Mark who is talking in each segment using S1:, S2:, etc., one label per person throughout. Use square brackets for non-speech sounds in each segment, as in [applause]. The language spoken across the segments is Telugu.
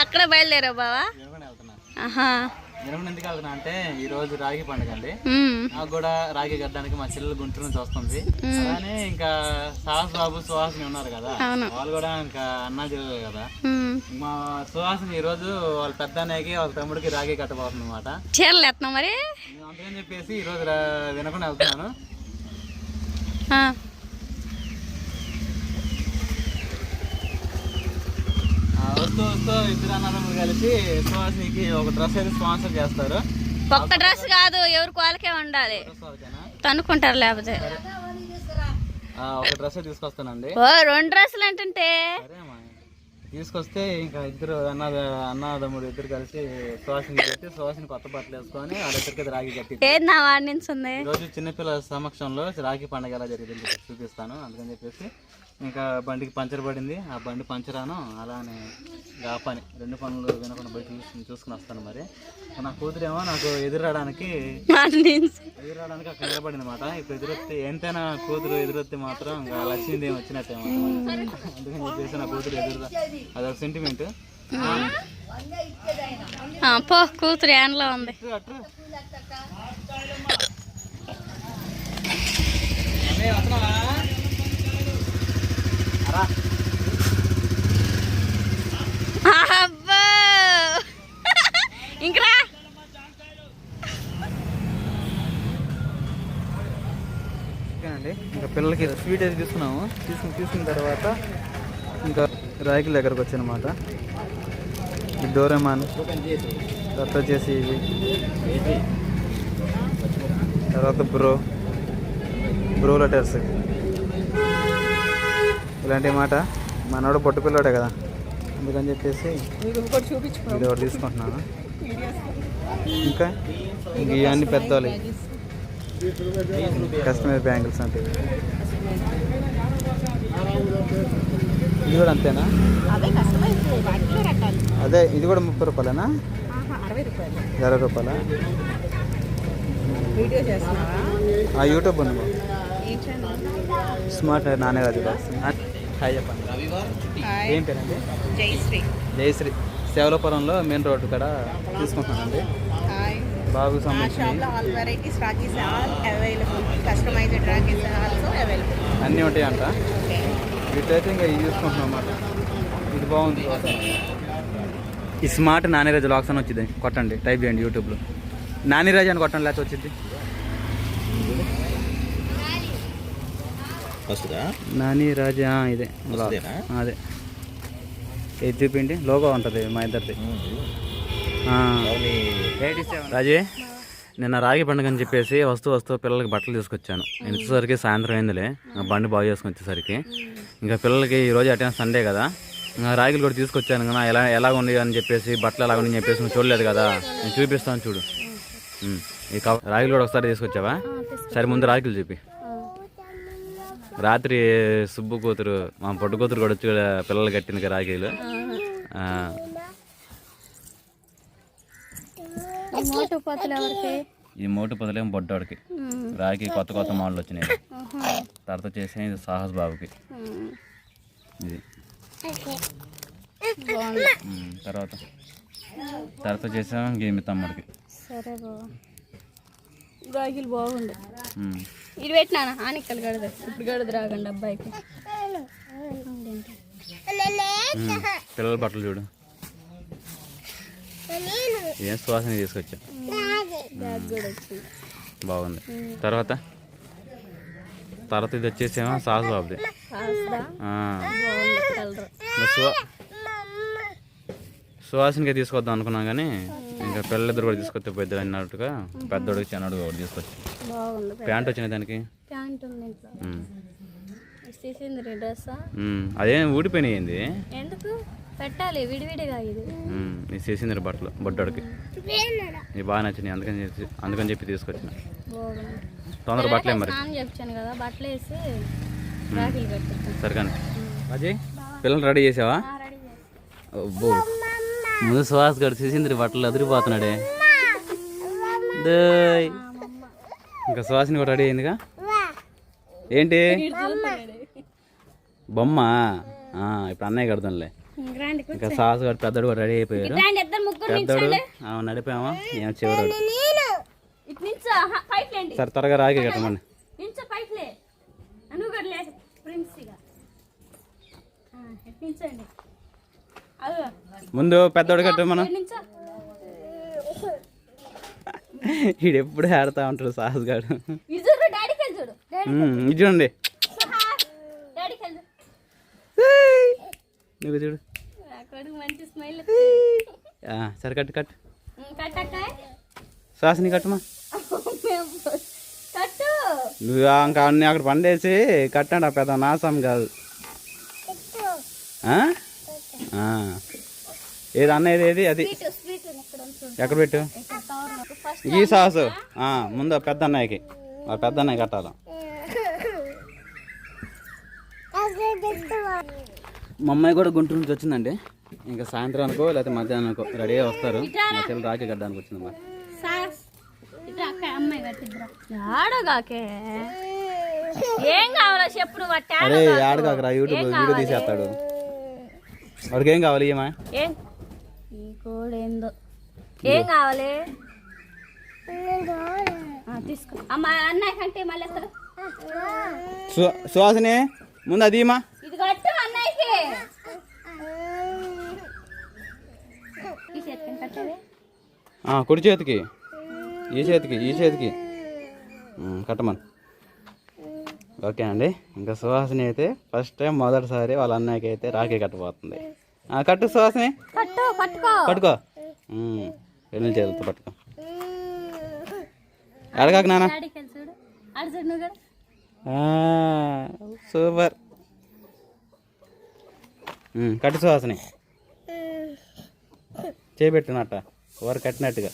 S1: అక్కడ బయలుదేరావు బావా? ఆహా.
S2: ఎందుకు వెళ్తున్నా అంటే ఈ రోజు రాగి పండుగ అండి. నాకు కూడా రాగి కట్టడానికి మా చెల్లెలు గుంటూరు నుంచి వస్తుంది. అలానే ఇంకా సాహస్ బాబు సుహాసిని ఉన్నారు కదా. వాళ్ళు కూడా ఇంకా అన్నా చెల్లెలు కదా. మా సుహాసిని ఈ రోజు వాళ్ళ పెద్ద అన్నయ్యకి వాళ్ళ తమ్ముడికి రాగి కట్టబోతుంది అనమాట
S1: చీరలు ఎత్తున్నావు మరి?
S2: అందుకని చెప్పేసి ఈ రోజు వినకుండా వెళ్తున్నాను
S1: ఆ.
S2: ఆ, వస్తూ వస్తూ ఇద్దరు అన్నదమ్ములు కలిసి సుహాసినికి ఒక డ్రెస్ అయితే స్పాన్సర్ చేస్తారు.
S1: ఒక్క డ్రెస్ కాదు ఎవరికి వాళ్ళకే ఉండాలి. తనుకుంటారు లేకపోతే.
S2: ఒక డ్రెస్ తీసుకొస్తానండి.
S1: ఓ రెండు డ్రెస్సులు
S2: అమ్మా. తీసుకొస్తే ఇంకా ఇద్దరు అన్న అన్నదమ్ముడు ఇద్దరు కలిసి సుహాసిని పెట్టి సుహాసిని కొత్త బట్టలు వేసుకొని వాళ్ళిద్దరికి రాగి కట్టి
S1: నా వాడి నుంచి ఉంది
S2: రోజు చిన్నపిల్లల సమక్షంలో రాగి పండుగ ఎలా జరిగింది చూపిస్తాను అందుకని చెప్పేసి ఇంకా బండికి పంచర్ పడింది. ఆ బండి పంచరాను అలానే ఆ పని. రెండు పనులు వినకుండా బయట చూసుకుని చూసుకుని వస్తాను మరి. నా కూతురేమో నాకు
S1: నుంచి.
S2: ఎదురాడడానికి అక్కడ నిలబడింది అనమాట ఇప్పుడు ఎదురొస్తే ఎంతైనా కూతురు ఎదురొస్తే మాత్రం ఇంకా లక్ష్మీదేవి వచ్చినట్టే అన్నమాట. అందుకని చెప్పేసి నా కూతురు ఎదురు అదొక సెంటిమెంట్
S1: కూతురు యాన్లో ఉంది
S2: అట్టు అన్నయ్య, వస్తున్నావా? రా.
S1: అబ్బో ఇంకరా
S2: ఓకేనండి ఇంకా అయితే తీసుకున్నాము. తీసుకుని తీసుకున్న తర్వాత ఇంకా రాయకుల దగ్గరకు వచ్చానమాట. డోరెమాన్ తర్వాత వచ్చేసి ఇవి తర్వాత బ్రో బ్రో లెటర్స్. ఇలాంటి మాట మనోడు పొట్టు పిల్లోడే కదా. అందుకని చెప్పేసి ఇది ఒకటి తీసుకుంటున్నాను. ఇంకా? ఇంక ఇవన్నీ పెద్దవాళ్ళు కస్టమర్ బ్యాంగిల్స్ అంటే ఇది కూడా అంతేనా?
S3: అదే
S2: ఇది కూడా ముప్పై రూపాయలేనా?
S3: అరవై రూపాయలు.
S2: ఇరవై రూపాయలా? ఆ యూట్యూబ్ ఉంది. స్మార్ట్ బాక్స్ హాయ్ చెప్పండి. ఏం పేరండి?
S3: జయశ్రీ.
S2: జయశ్రీ. సేవలపురంలో మెయిన్ రోడ్డు కాడ తీసుకుంటున్నానండి. బాబుకి
S3: మా
S2: సంబంధించి
S3: షాప్లో all varieties rakhis all available customized rakhis also available
S2: అన్నీ ఉంటాయంట.
S3: ఓకే.
S2: వీటైతే ఇంకా ఇది చూసుకుంటున్నాం అన్నమాట. ఇది బాగుంది ఈ స్మార్ట్ నానిరాజు లాక్స్ అని వచ్చింది. కొట్టండి టైప్ చేయండి యూట్యూబ్లో. నానిరాజు అని కొట్టండి లేకపోతే వచ్చింది. నాని రాజా ఇదే? అదే. ఇది చూపిండి లోగో ఉంటుంది మా ఇద్దరిది. రాజీ నిన్న రాగి పండుగ అని చెప్పేసి వస్తూ వస్తూ పిల్లలకి బట్టలు తీసుకొచ్చాను. నేను వచ్చేసరికి సాయంత్రం అయిందిలే. బండి బాగు చేసుకొని వచ్చేసరికి. ఇంకా పిల్లలకి ఈ రోజు అటెండ్ సండే కదా. ఇంకా రాగిలు కూడా తీసుకొచ్చాను కదా. ఎలా ఎలా ఉంది అని చెప్పేసి బట్టలు ఎలా ఉంది చెప్పేసి నువ్వు చూడలేదు కదా. నేను చూపిస్తాను చూడు. ఈ రాగిలు కూడా ఒకసారి తీసుకొచ్చావా? సరే ముందు రాగిలు చూపి. రాత్రి సుబ్బు కూతురు మా పొట్టు కూతురు కూడా వచ్చి పిల్లలు కట్టింది కదా రాఖీలు ఆ,
S1: మోటు పోతులు ఎవరికి
S2: ఈ మోటు పొదలేం బొడ్డోడికి. రాఖీ కొత్త కొత్త మోడల్ వచ్చినాయి తర్వాత చేసి ఇది సాహస్ బాబుకి. ఇది. తర్వాత. తర్వాత చేసాం గేమి తమ్ముడికి.
S1: సరే బాబా రాగిలు బాగుండు. ఇది పెట్టినా ఆనిక్కలు గడదు ఇప్పుడు గడదు రాగండి అబ్బాయికి.
S2: పిల్లల బట్టలు చూడు. ఏం సువాసన తీసుకొచ్చా? బాగుంది. తర్వాత? తర్వాత ఇది వచ్చేసేమో సాహస్ బాబుది. సువాసనకి తీసుకొద్దాం అనుకున్నాం కానీ ఇంకా పిల్లలిద్దరు కూడా తీసుకొస్తే పెద్ద అన్నట్టుగా పెద్దోడికి చిన్నోడు కూడా తీసుకొచ్చి.
S1: బాగుంది
S2: ప్యాంట్ వచ్చినాయి దానికి. అదేం ఊడిపోయినాయింది
S1: ఎందుకు? పెట్టాలి విడివిడిగా ఇది.
S2: ఇది చేసింది బట్టలు బొడ్డోడికి. ఇది బాగా నచ్చినాయి అందుకని చెప్పి అందుకని చెప్పి తీసుకొచ్చిన. తొందర బట్టలే మరి.
S1: చెప్పాను కదా బట్టలు వేసి
S2: సరే కానీ అజయ్ పిల్లలు రెడీ చేసావా?
S1: రెడీ చేసి
S2: అబ్బో. ముందు సుహాస్ గడు చేసింది బట్టలు అదిరిపోతున్నాడే. దయ్. ఇంకా సుహాసిని కూడా రెడీ అయిందిగా? ఏంటి? బొమ్మ? ఆ, ఇప్పుడు అన్నయ్య కడతానులే. ఇంకా సాస్ కూడా పెద్దడు కూడా రెడీ అయిపోయారు
S1: గ్రాండ్ ఇద్దరు ముగ్గురు
S2: పెద్దడు ఆమె నడిపామా? ఏం చివరాడు.
S1: లేండి.
S2: సరే త్వరగా రాగి కట్టమండి ముందు పెద్దోడు కట్టు మనం ఈడు ఎప్పుడు ఆడుతూ ఉంటాడు సాహస్ గాడు.
S1: ఇది
S2: చూడండి. నువ్వు చూడు.
S1: కొడుకు మంచి స్మైల్
S2: ఆ, సరే కట్టు కట్టు.
S1: కట్టక్క
S2: సాస్ని కట్టుమా?
S1: కట్టు.
S2: నువ్వు ఇంకా అన్ని అక్కడ పండేసి కట్టండి ఆ పెద్ద నాసం కాదు. ఏది అన్న ఏది ఏది అది? ఎక్కడ పెట్టు? ఈ సాసు. ముందు పెద్ద అన్నయ్యకి. ఆ పెద్ద అన్నయ్య కట్టాలి. మా అమ్మాయి కూడా గుంటూరు నుంచి వచ్చిందండి. ఇంకా సాయంత్రం అనుకో లేకపోతే మధ్యాహ్నం అనుకో రెడీ అయ్యి వస్తారు. మా చెల్లి రాఖీ కట్టడానికి వచ్చిందమ్మా
S1: ఆడగాకే ఏం కావాలో చెప్పు నువ్వు
S2: అరే ఆడగాకరా యూట్యూబ్ వీడియో తీసేస్తాడు. వాడికి ఏం కావాలి ఏమా
S1: ఏం? ఈ కోడేందో ఏం కావాలి? ఆ, తీసుకో. అమ్మ అన్నయ్య కంటే మళ్ళీ
S2: సుహాసిని ముందు అది ఇమ్మా
S1: ఇది కట్టు అన్నయ్యకి ఈ చేతికి కట్టేది
S2: ఆ, కుడి చేతికి. ఈ చేతికి ఈ చేతికి. కట్టమను. ఓకే అండి. ఇంకా సుహాసిని అయితే ఫస్ట్ టైం మొదటిసారి వాళ్ళ అన్నయ్యకి అయితే రాఖీ కట్టబోతుంది. కట్టు సుహాసిని.
S1: కట్టు పట్టుకో.
S2: రెండు చేతులతో పట్టుకో. అడగాక నాన్న. సూపర్. కట్టు సుహాసిని. చేపెట్టినట్ట కూర కట్టినట్టుగా.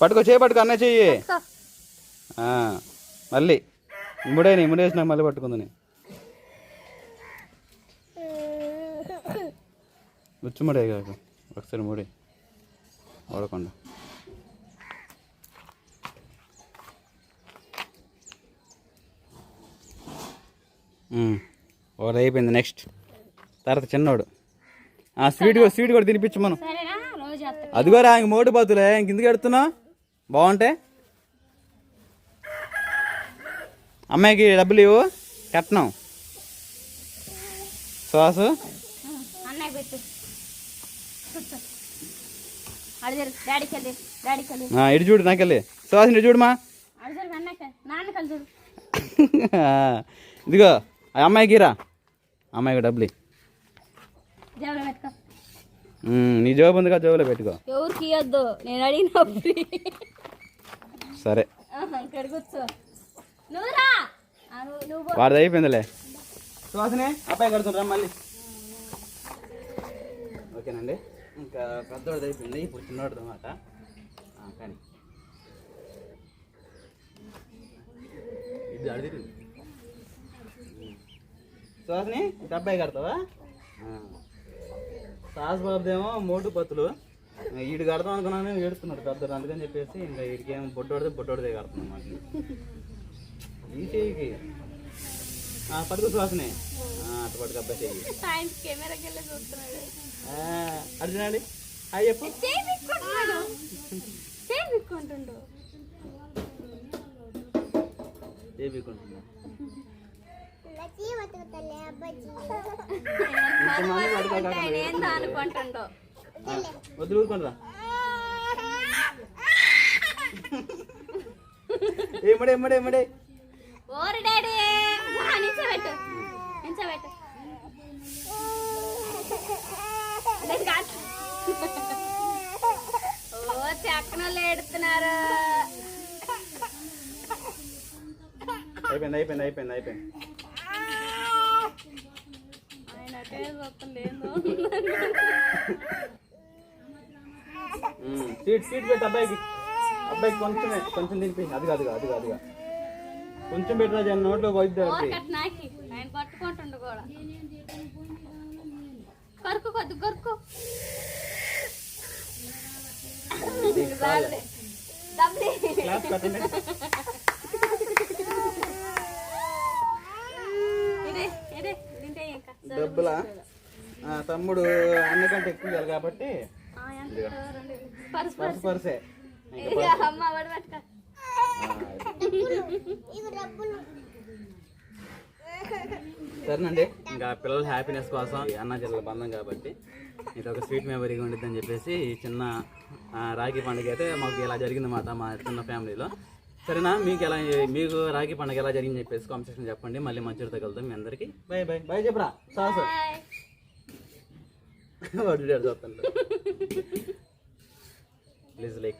S2: పట్టుకో చేయి పట్టుకో అన్న చెయ్యి. మళ్ళీ. ఇముడే ఇముడేసినాక మళ్ళీ పట్టుకుందని ఉచ్చుముడే కాక ఒకసారి ముడి. ఓడకుండా. ఒకటి అయిపోయింది నెక్స్ట్ తర్వాత చిన్నోడు. ఆ, స్వీట్ కూడా స్వీట్ కూడా తినిపించు మనం.
S1: సరేనా? రోజు అత్త
S2: అదిగోరా ఇంక మోటు బాతులే ఇంక ఎందుకు ఎడుతున్నావు బాగుంటే? అమ్మాయికి డబ్బులు ఇవ్వు కట్నం. సాసు? ఇటు చూడు నాకెళ్ళి. సుహాసిని ఇటు చూడమా. [laughs] ఇదిగో. అమ్మాయికి రా అమ్మాయికి డబ్బులు నీ జోబు ఉందిగా జోబులో పెట్టుకో.
S1: ఎవరికి ఇవ్వద్దు నేను అడిగినప్పుడు
S2: సరే. వాడిది అయిపోయిందిలే. సుహాసిని అబ్బాయి కడుతుండ్రా మళ్ళీ. ఓకేనండి. ఇంకా పెద్దవాడిది అయిపోయింది ఇప్పుడు చిన్నవాడిది అనమాట కానీ. ఇది అడిగి ఇటు అబ్బాయి కడతావా? సాస్ బాబుదేమో మోటు పత్తులు. వీడు కడతాం అనుకున్నాను ఏడుస్తున్నాడు పెద్దడు. అందుకని చెప్పేసి ఇంకా వీడికి ఏమో బొడ్డోడితే బొడ్డోడిదే కడుతున్నాం మాకు ఈ చెయ్యికి. పట్టుకో ఆ, అటు పట్టుకు అబ్బాయి అటు చూడండి. హాయ్ చెప్పు.
S1: చేయి పిక్కుంటున్నాడు చేయి పిక్కుంటుండు
S2: ఏ బీకుంటున్నా
S1: ఆయన ఏందో అనుకుంటుండో
S2: వద్దు ఊరుకోండిరా ఏమడే ఏమడే ఏమడే
S1: ఓరి డాడీ ఓ చెక్కనోళ్ళు ఏడుతున్నారు
S2: అయిపోయింది అయిపోయింది అయిపోయింది అయిపోయింది
S1: ఆయన అటే చూస్తలేదు
S2: ఉమ్, సీట్ సీట్ పెట్టు అబ్బాయికి. అబ్బాయికి కొంచెం కొంచెం తినిపి. అది కాదు అది కాదు కొంచెం పెట్టినా జన నోట్లో పోయిద్ది
S1: ఆయన పట్టుకుంటుండు కూడా. కరుకు కొద్ది కరుకు. డబ్బులు
S2: క్లాస్ పెట్టండి
S1: ఇదే ఇదే తింటే ఇంకా
S2: డబ్బులా? ఆ, తమ్ముడు అన్నకంటే ఎక్కువ ఇవ్వాలి కాబట్టి
S1: పర్స్
S2: పర్సు సరేనండి. ఇంకా పిల్లల హ్యాపీనెస్ కోసం అన్న జిల్లా బంధం కాబట్టి ఇది ఒక స్వీట్ మెమరీగా ఉండిద్దని చెప్పేసి ఈ చిన్న రాఖీ పండుగ అయితే మాకు ఇలా జరిగిందన్నమాట మా చిన్న ఫ్యామిలీలో. సరేనా? మీకు ఎలా మీకు రాఖీ పండుగ ఎలా జరిగింది చెప్పేసి కామెంట్ సెక్షన్ చెప్పండి. మళ్ళీ మంచిగా కలుద్దాం మీ అందరికి. బాయ్ బై బై చెప్పరా? సాసు [laughs] వాడు చూస్తాను ప్లీజ్ లైక్